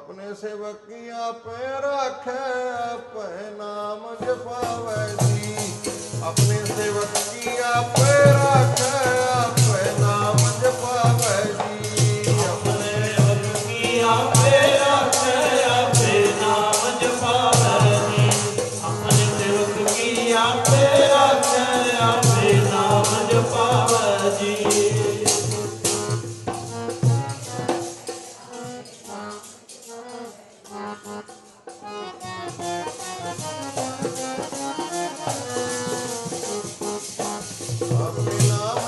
ਆਪਣੇ ਸੇਵਕ ਕੀ ਆਪੇ ਰੱਖੇ, ਆਪੇ ਨਾਮ ਜਪਾਵੇ ਜੀ। ਆਪਣੇ ਸੇਵਕ ਕੀ ਆਪੇ ਰੱਖੇ, ਆਪੇ ਨਾਮ ਜਪਾਵੇ ਜੀ। ਆਪਣੇ ਕੀ ਆਪੇ ਰੱਖੇ, ਆਪੇ ਨਾਮ ਜਪਾਵੇ ਜੀ। ਆਪਣੇ ਸੇਵਕ ਆਪੇ Abhinav.